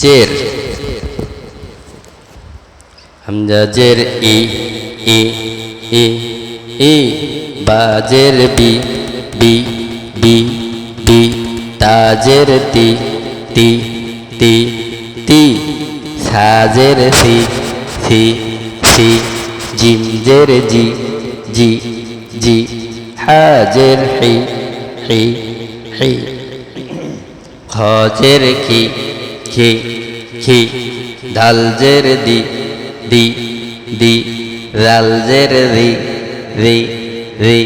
জের হামজা জের ই ই ই ই, বাজের বি বি বি বি, তাজের তি তি তি তি, সাজের সি সি সি জিমজের জি জি জি, হাজের হি হি হি, খজের খি খি খি ঢালজের দি দি দি, রালজের রি রি রি,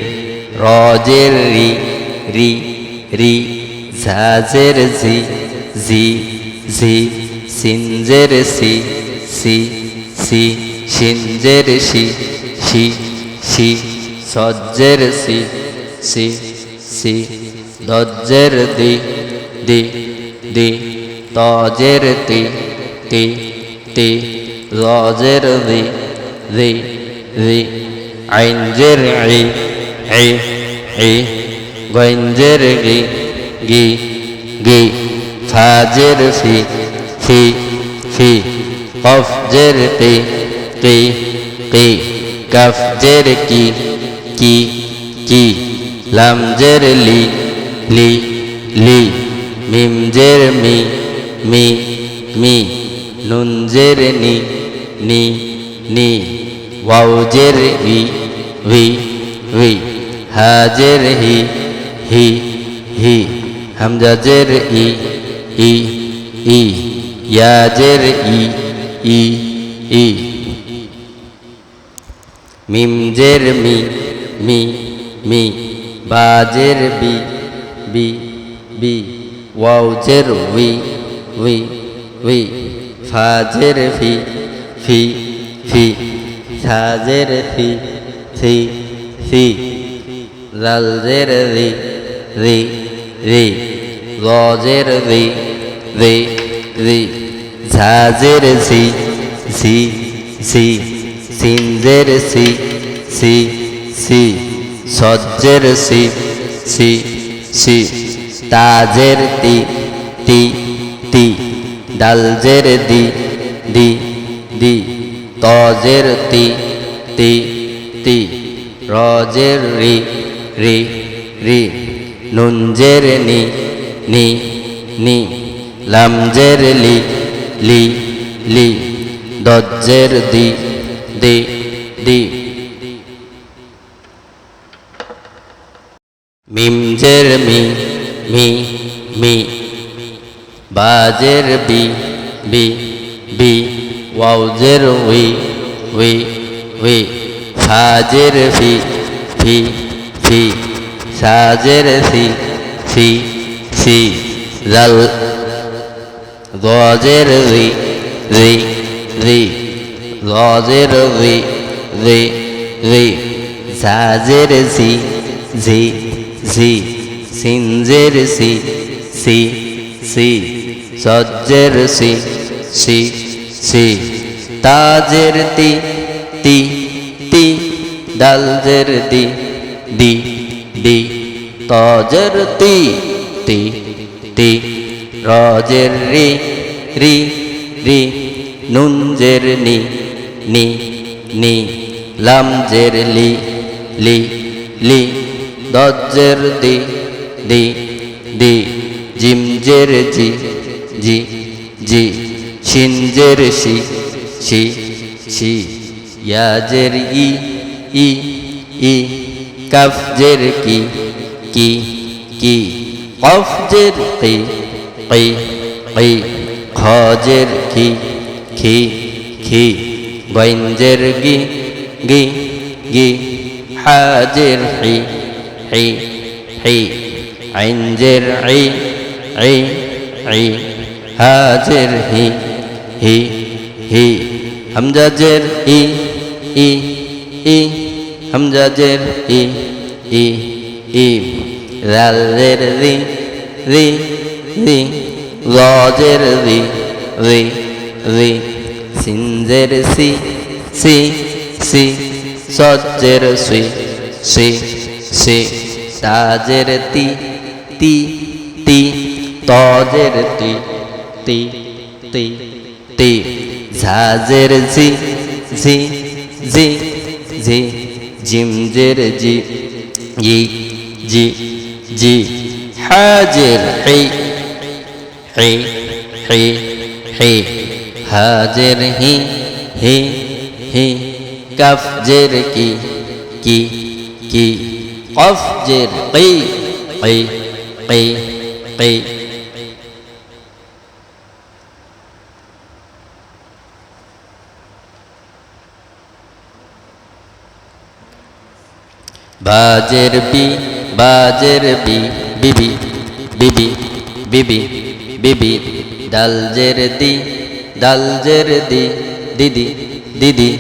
রজের রি রি রি, ঝাজের জি জি জি সিনজের সি সি সি সিনজের সি সি সি সজ্জের সি সি সি দজ্জের দি দি দি, তজের তি তি তি রজের রি রি রি আইনজের ই ই ই গঞ্জের গি গি গি ফাজের ফি ফি ফি কফজের তি তি তি কফজের কি কি কি, লামজের লি লি লি, মিমজের মি মি মি নুনজের নি নি নি ওয়াউজের ই ভি ভি হাজের হি হি হি হামজাজের ই ই ই ইয়াজের ই ই ই। মিমজের মি মি মি বাজের বি বি বি ওয়াউজের উই উই উই ফাজের ফি ফি ফি, সাজের ফি ফি ফি, লালজের রি রি রি রজের রি রি রি, ঝাজের ঝি ঝি ঝি, সিনজের সি সি সি সজ্জের সি সি সি তাজের তি তি তি ডালজের দি দি দি তজের তি তি তি রজের রি রি রি নুনজের নি নি নি লামজের লি লি লি দজ্জের দি দি দি। মিমজের মি মি মি বাজের বি বি বি ওয়াউজের উই উই উই। সাজের ফি ফি ফি। সাজের সি সি সি। জাল। গজের রি রি রি গজের রি রি রি সাজের সি ঝি ঝি সিনজের সি সি সি। সজ্জের সি সি সি, তাজের তি তি তি, ডালজের দি দি দি, তজের তি তি তি, রজের রি রি রি, নুনজের নি নি নি, লামজের লি লি লি, দজ্জের দি দি দি, জিমজের জি জি জি। শিনজের শি শি শি ইয়াজের ই ই ই। কাফজের কি কি কি। কফজের কি কি কি খজের কি, খি খি। গঞ্জের গি গি গি। হাজের হি হি হি। আইনজের আই আই আই হাজের হি হি হি হামজাজের ই ই ই হামজাজের ই ই ই রালের রি রি রি রজের রি রি রি সিনজের সি সি সি সজ্জের সি সি সি তাজের তি তি তি তজের তি তি তি তি ঝাজের জি জি জি জি জিমজের জি, ই, জি জি. হাজের হি হি হি হি. হাজের হি হি হি. কফজের কি কি কি. কফজের কি কি কি কি বাজের বি বাজের বি বিবি বিবি বিবি বিবি, ডালজের দি ডালজের দি, দিদি দিদি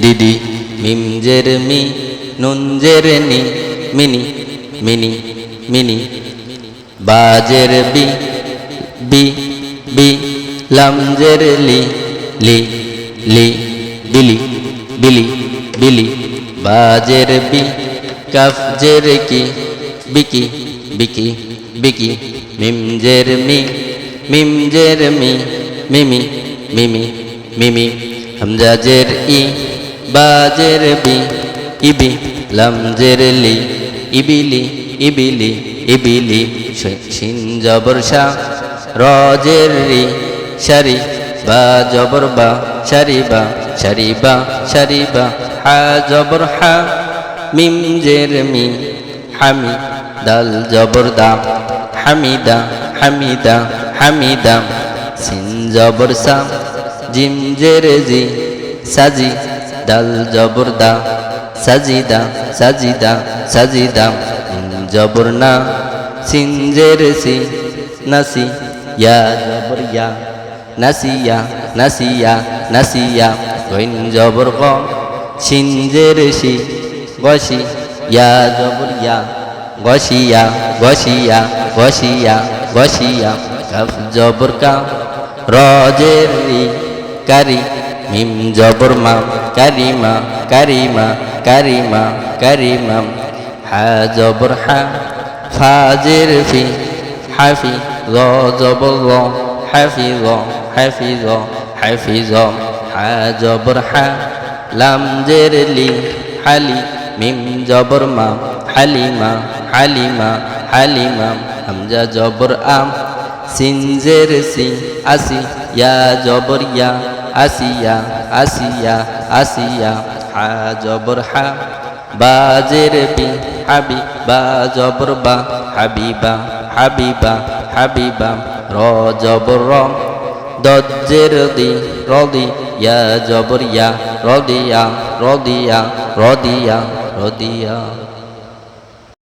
দিদি, মিমজের মি, নুনজের নি, মিনি মিনি মিনি, বাজের বি বি বি, লামজের লি লি লি, বিলি বিলি বিলি, বাজের বি কাফজের কি? বিকি বিকি বিকি মিমজের মি মিমজের মি, মিমি মিমি মিমি হামজাজের ই বাজের বি, ইবি লামজের লি, ইবিলি ইবিলি ইবিলি শিন জবর শাহ রজের রি, শারি বা জবর বা, শারি বা শারি বা শারি বা, হা জবর হা মিম জের মি হামি দাল জবর দা হামিদা হামিদা হামিদা, সিন জবর সা জিম জের জি, সাজি, দাল জবর দা সাজিদা সাজিদা সাজিদা জবর না সিন জের সি নাসি, ইয়া জবর ইয়া নাসিয়া নাসিয়া নাসিয়া গইন জবর গ, সিন জের গসি ইয়া জবর ইয়া গসিয়া গসিয়া গসিয়া গসিয়া কফ জবর কা রজের রি কারি মিম জবর মা কারিমা কারিমা কারিমা কারিমা হা জবর হা ফাজের ফি হাফি র জবর র হাফি র হাফি র হাফি র হা জবর হা লাম জের লি হালি মিম জবর মা, হালিমা হালিমা হালিমা, হামজা জবর আম, সিনজের সি আসি ইয়া জবর ইয়া, আসিয়া আসিয়া আসিয়া, হা জবর হা বাজের বি হাবি, বা জবর বা হাবিবা হাবিবা হাবিবা র জবর র দজ্জের দি রদি ইয়া জবর রদিয়া রদিয়া রদিয়া দিয়া